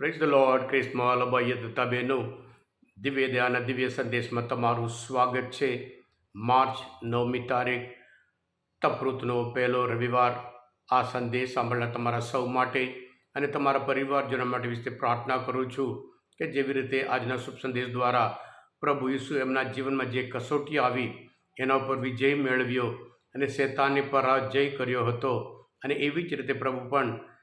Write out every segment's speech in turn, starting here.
Praise the lord ક્રિસ્મલ અભય દત્તા બહેનો દિવ્ય દયાના દિવ્ય સંદેશમાં તમારું સ્વાગત છે માર્ચ નવમી તારીખ. તપૃતનો પહેલો રવિવાર. આ સંદેશ સાંભળનાર તમારા સૌ માટે અને તમારા પરિવારજનો માટે વિશે પ્રાર્થના કરું છું કે જેવી રીતે આજના શુભ સંદેશ દ્વારા પ્રભુ ઈસુ એમના જીવનમાં જે કસોટી આવી, એના ઉપર વિજય મેળવ્યો અને શેતાનને પરાજય કર્યો હતો. અને એવી જ રીતે પ્રભુ પણ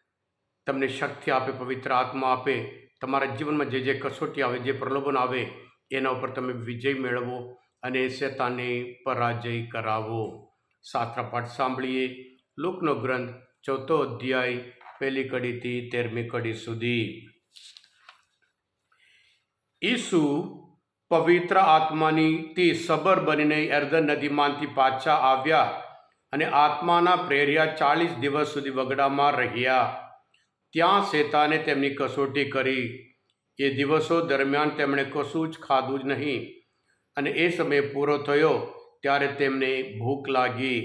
તમને શક્તિ આપે, પવિત્ર આત્મા આપે, તમારા જીવનમાં જે જે કસોટી આવે, જે પ્રલોભન આવે, એના ઉપર તમે વિજય મેળવો અને શેતાને પરાજય કરાવો. સાત્રા પાઠ સાંભળીએ. લોકનો ગ્રંથ, ચોથો અધ્યાય, પહેલી કડીથી તેરમી કડી સુધી. ઈસુ પવિત્ર આત્માની તે સબર બનીને એર્ધન નદીમાંથી પાછા આવ્યા અને આત્માના પ્રેર્યા ચાલીસ દિવસ સુધી વગડામાં રહ્યા. ત્યાં શેતાને તેમની કસોટી કરી. એ દિવસો દરમિયાન તેમણે કશું જ ખાધું જ નહીં અને એ સમય પૂરો થયો ત્યારે તેમને ભૂખ લાગી.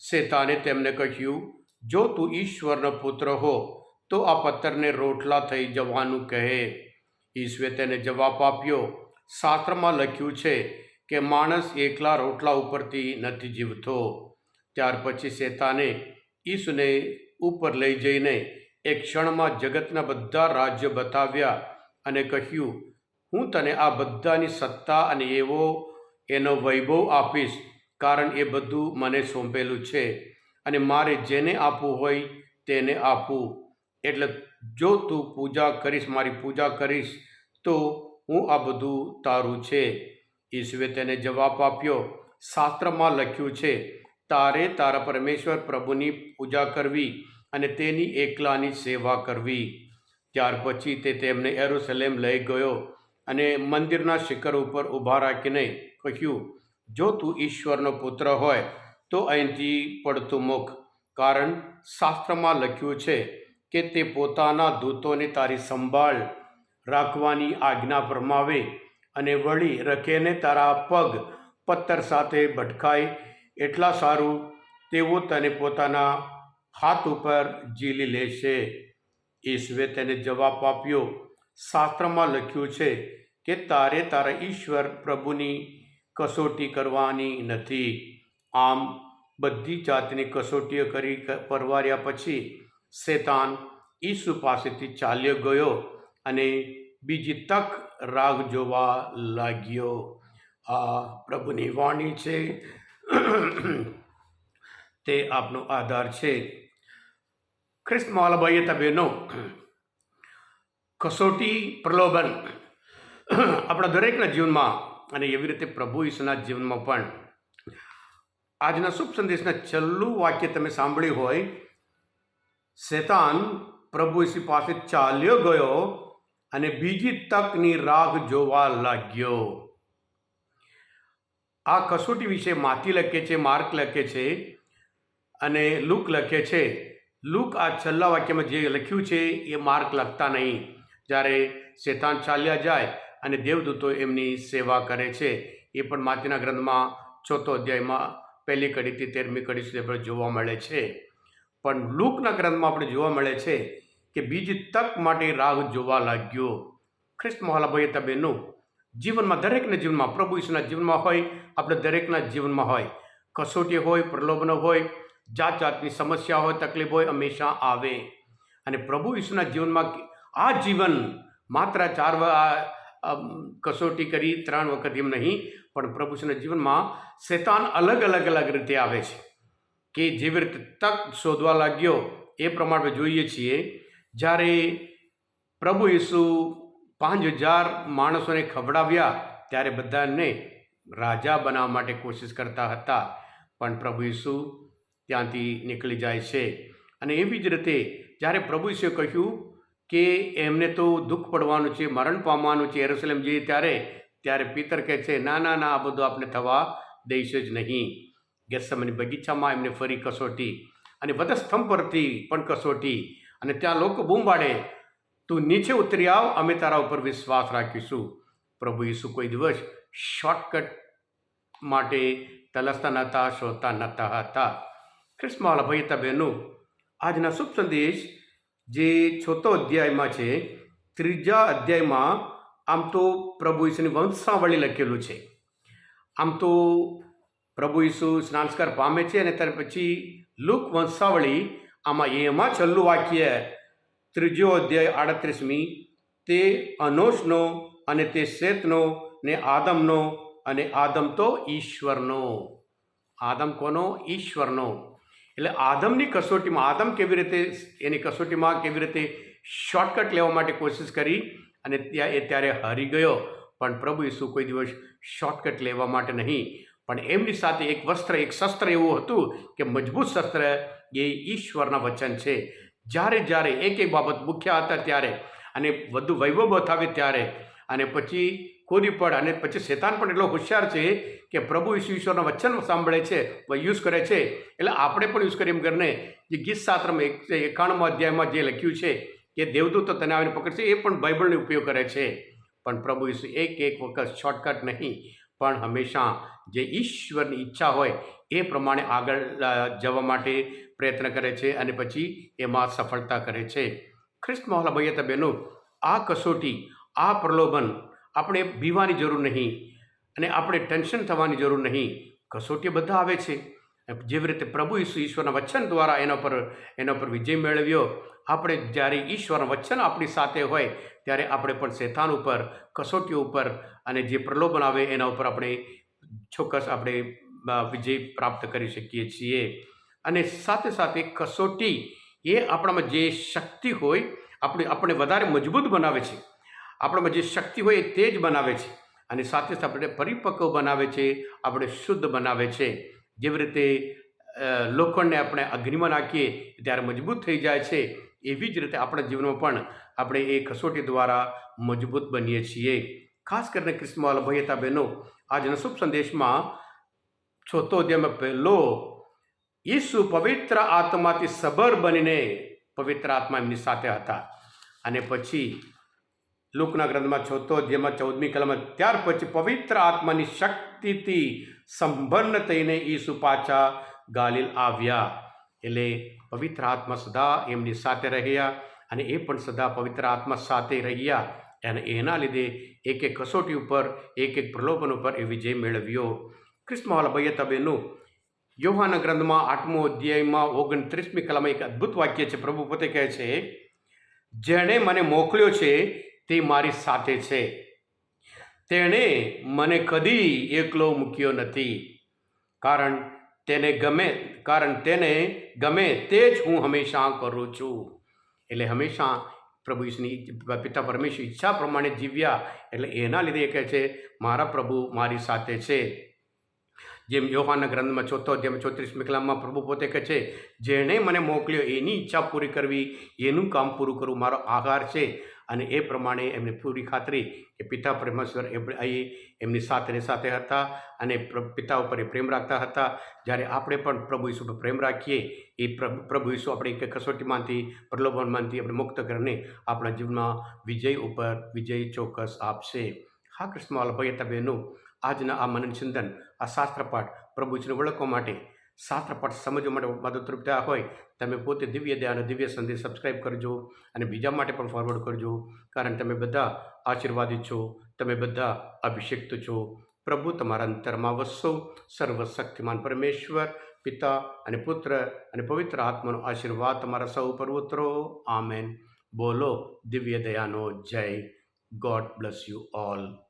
શેતાને તેમને કહ્યું, જો તું ઈશ્વરનો પુત્ર હો, તો આ પથ્થરને રોટલા થઈ જવાનું કહે. ઈશ્વરે તેને જવાબ આપ્યો, શાસ્ત્રમાં લખ્યું છે કે માણસ એકલા રોટલા ઉપરથી નથી જીવતો. ત્યાર પછી શેતાને ઈસુને ઉપર લઈ જઈને એક ક્ષણમાં જગતના બધા રાજ્ય બતાવ્યા અને કહ્યું, હું તને આ બધાની સત્તા અને એવો, એનો વૈભવ આપીશ, કારણ એ બધું મને સોંપેલું છે અને મારે જેને આપવું હોય તેને આપવું એટલે જો તું પૂજા કરીશ, મારી પૂજા કરીશ, તો હું આ બધું તારું છે. ઈશ્વરે તેને જવાબ આપ્યો, શાસ્ત્રમાં લખ્યું છે, તારે તારા પરમેશ્વર પ્રભુની પૂજા કરવી અને તેની એકલાની સેવા કરવી. ત્યાર પછી તે તેમને એરુસલેમ લઈ ગયો અને મંદિરના શિખર ઉપર ઊભા રાખીને કહ્યું, જો તું ઈશ્વરનો પુત્ર હોય, તો અહીંથી પડતું મુખ. કારણ શાસ્ત્રમાં લખ્યું છે કે તે પોતાના દૂતોને તારી સંભાળ રાખવાની આજ્ઞા ફરમાવે અને વળી રખેને તારા પગ પથ્થર સાથે ભટકાય. એટલા સારું તેઓ તને પોતાના હાથ ઉપર ઝીલી લેશે ઈશ્વરે તેને જવાબ આપ્યો શાસ્ત્રમાં લખ્યું છે કે તારે તારા ઈશ્વર પ્રભુની કસોટી કરવાની નથી આમ બધી જાતની કસોટીઓ કરી પરવાર્યા પછી શેતાન ઈસુ પાસેથી ચાલ્યો ગયો અને બીજી તક રાગ જોવા લાગ્યો આ પ્રભુની વાણી છે તે આપનો આધાર છે ખ્રિસ્ત માલભાઈએ તબેનો કસોટી પ્રલોભન આપણા દરેકના જીવનમાં અને એવી રીતે પ્રભુ ઈસુના જીવનમાં પણ આજના શુભ સંદેશના છેલ્લું વાક્ય તમે સાંભળ્યું હોય શેતાન પ્રભુ ઈસુ પાસે ચાલ્યો ગયો અને બીજી તકની રાહ જોવા લાગ્યો. આ કસોટી વિશે માતી લખે છે, માર્ક લખે છે અને લુક લખે છે. લુક આ છેલ્લા વાક્યમાં જે લખ્યું છે એ માર્ક લખતા નહીં. જ્યારે શેતાન ચાલ્યા જાય અને દેવદૂતો એમની સેવા કરે છે, એ પણ માતીના ગ્રંથમાં ચોથો અધ્યાયમાં પહેલી કડીથી તેરમી કડી સુધી આપણે જોવા મળે છે. પણ લુકના ગ્રંથમાં આપણે જોવા મળે છે કે બીજી તક માટે રાહ જોવા લાગ્યો. ખ્રિસ્ત મહાલાભાઈ તબેનું જીવનમાં દરેકના જીવનમાં, પ્રભુ ઈશ્વરના જીવનમાં હોય, આપણે દરેકના જીવનમાં હોય. કસોટી હોય, પ્રલોભન હોય જાત જાતની સમસ્યા હોય, તકલીફ હોય, હંમેશા આવે. અને પ્રભુ ઈશુના જીવનમાં આ જીવન માત્ર ચાર કસોટી કરી ત્રણ વખત એમ નહીં, પણ પ્રભુ ઈસુના જીવનમાં શેતાન અલગ અલગ અલગ રીતે આવે છે. કે જેવી રીતે તક શોધવા લાગ્યો, એ પ્રમાણે જોઈએ છીએ, જ્યારે પ્રભુ ઈસુ પાંચ હજાર માણસોને ખવડાવ્યા, ત્યારે બધાને રાજા બનાવવા માટે કોશિશ કરતા હતા. પણ પ્રભુ ઈસુ ત્યાંથી નીકળી જાય છે. અને એવી જ રીતે જ્યારે પ્રભુ ઈસુએ કહ્યું કે એમને તો દુઃખ પડવાનું છે, મરણ પામવાનું છે એરોસલેમ જઈએ ત્યારે ત્યારે પિતર કહે છે, ના ના ના, આ બધું આપણે થવા દઈશું જ નહીં. ગેસમની બગીચામાં એમને ફરી કસોટી અને વધસ્તંભ પરથી પણ કસોટી અને ત્યાં લોકો બૂમ પાડે, તું નીચે ઉતરી આવ, અમે તારા ઉપર વિશ્વાસ રાખીશું. પ્રભુ ઈસુ કોઈ દિવસ શોર્ટકટ માટે તલસતા નહોતા શોધતા નહોતા હતા. ખ્રિસ્મવાલા ભાઈ બહેનો, આજના શુભ સંદેશ જે છોતો અધ્યાયમાં છે, ત્રીજા અધ્યાયમાં આમ તો પ્રભુ ઈસુની વંશાવળી લખેલું છે. આમ તો પ્રભુ ઈસુ સ્નાનસ્કાર પામે છે અને ત્યાર પછી લુક વંશાવળી આમાં એમાં છેલ્લું વાક્ય ત્રીજો અધ્યાય આડત્રીસમી, તે અનોશનો અને તે શેતનો ને આદમનો અને આદમ તો ઈશ્વરનો. આદમ કોનો? ઈશ્વરનો. એટલે આદમની કસોટીમાં, આદમ કેવી રીતે એની કસોટીમાં કેવી રીતે શોર્ટકટ લેવા માટે કોશિશ કરી અને ત્યાં એ ત્યારે હારી ગયો. પણ પ્રભુ ઈસુ કોઈ દિવસ શોર્ટકટ લેવા માટે નહીં. પણ એમની સાથે એક વસ્ત્ર, એક શસ્ત્ર એવું હતું કે મજબૂત શસ્ત્ર એ ઈશ્વરના વચન છે. જ્યારે જ્યારે એક એક બાબત મુખ્ય હતા ત્યારે અને વધુ વૈભવ બતાવે ત્યારે અને પછી કોરી પડ અને પછી શેતાન પણ એટલો હોશિયાર છે કે પ્રભુ ઈસુ ઈશ્વરના વચન સાંભળે છે યુઝ કરે છે. એટલે આપણે પણ યુઝ કરીએ એમ કરીને જે ગીત શાસ્ત્રમાં એક એકાણમાં અધ્યાયમાં જે લખ્યું છે કે દેવદૂત તને આવીને પકડશે, એ પણ બાઇબલનો ઉપયોગ કરે છે. પણ પ્રભુ ઈસુ એક એક વખત શોર્ટકટ નહીં, પણ હંમેશા જે ઈશ્વરની ઈચ્છા હોય એ પ્રમાણે આગળ જવા માટે પ્રયત્ન કરે છે અને પછી એમાં સફળતા કરે છે. ખ્રિસ્ત મહોલા ભૈયા બહેનો, આ કસોટી, આ પ્રલોભન આપણે બીવાની જરૂર નહીં અને આપણે ટેન્શન થવાની જરૂર નહીં. કસોટી બધા આવે છે. જેવી રીતે પ્રભુ ઈસુ ઈશ્વરના વચન દ્વારા એના પર એના પર વિજય મેળવ્યો. આપણે જ્યારે ઈશ્વરના વચન આપણી સાથે હોય, ત્યારે આપણે પણ શેતાન ઉપર, કસોટીઓ ઉપર અને જે પ્રલોભન આવે એના ઉપર આપણે ચોક્કસ આપણે વિજય પ્રાપ્ત કરી શકીએ છીએ. અને સાથે સાથે કસોટી એ આપણામાં જે શક્તિ હોય, આપણે આપણે વધારે મજબૂત બનાવે છે. આપણામાં જે શક્તિ હોય એ તેજ બનાવે છે. અને સાથે સાથે આપણે પરિપક્વ બનાવે છે, આપણે શુદ્ધ બનાવે છે. જેવી રીતે લોખંડને આપણે અગ્નિમાં નાખીએ, ત્યારે મજબૂત થઈ જાય છે. એવી જ રીતે આપણા જીવનમાં પણ આપણે એ કસોટી દ્વારા મજબૂત બનીએ છીએ. ખાસ કરીને ક્રિસ્મવાલા ભાઈ હતા બહેનો આજના શુભ સંદેશમાં છોતો અધ્યાયમાં પહેલો, ઈસુ પવિત્ર આત્માથી સબર બનીને પવિત્ર આત્મા એમની સાથે હતા. અને પછી લુકના ગ્રંથમાં છોતો જેમાં ચૌદમી કલમમાં, ત્યાર પછી પવિત્ર આત્માની શક્તિથી સંપન્ન થઈને ઈસુ પાછા ગાલિલ આવ્યા. એટલે પવિત્ર આત્મા સદા એમની સાથે રહ્યા અને એ પણ સદા પવિત્ર આત્મા સાથે રહ્યા. અને એના લીધે એક એક કસોટી ઉપર, એક એક પ્રલોભન ઉપર એ વિજય મેળવ્યો. ક્રિસ્મવાલા તબેનું, યોહાના ગ્રંથમાં આઠમો અધ્યાયમાં ઓગણત્રીસમી કલામાં એક અદ્ભુત વાક્ય છે. પ્રભુ પોતે કહે છે, જેણે મને મોકલ્યો છે તે મારી સાથે છે. તેણે મને કદી એકલો મૂક્યો નથી. કારણ તેને ગમે, કારણ તેને ગમે તે જ હું હંમેશા કરું છું. એટલે હંમેશા પ્રભુ ઈશ્વરની પિતા પરમેશ્વર ઈચ્છા પ્રમાણે જીવ્યા. એટલે એના લીધે એ કહે છે, મારા પ્રભુ મારી સાથે છે. જેમ યોહાના ગ્રંથમાં ચોથો જેમ ચોત્રીસમી કલામમાં પ્રભુ પોતે કહે છે, જેણે મને મોકલ્યો, એની ઈચ્છા પૂરી કરવી, એનું કામ પૂરું કરવું મારો આહાર છે. અને એ પ્રમાણે એમને પૂરી ખાતરી કે પિતા પરમેશ્વર અહીં એમની સાથે સાથે હતા અને પિતા ઉપર એ પ્રેમ રાખતા હતા. જ્યારે આપણે પણ પ્રભુ ઈસુ પર પ્રેમ રાખીએ, એ પ્રભુ ઈસુ આપણે એક કસોટીમાંથી, પ્રલોભનમાંથી આપણે મુક્ત કરીને આપણા જીવનમાં વિજય ઉપર વિજય ચોક્કસ આપશે. હા કૃષ્ણવાલ ભાઈ હતા આજના આ મનન ચિંતન આ શાસ્ત્રપાઠ પ્રભુ ઈસુને ઓળખવા માટે, શાસ્ત્રપાઠ સમજવા માટે મદદરૂપ થયા હોય, તમે પોતે દિવ્ય દયાનો દિવ્ય સંદેશ સબસ્ક્રાઈબ કરજો અને બીજા માટે પણ ફોરવર્ડ કરજો. કારણ તમે બધા આશીર્વાદિત છો, તમે બધા અભિષિક્ત છો. પ્રભુ તમારા અંતરમાં વસો, સર્વશક્તિમાન પરમેશ્વર, પિતા અને પુત્ર અને પવિત્ર આત્માનો આશીર્વાદ તમારા સૌ પર ઉતરો. આમેન. બોલો, દિવ્ય દયાનો જય. God bless you all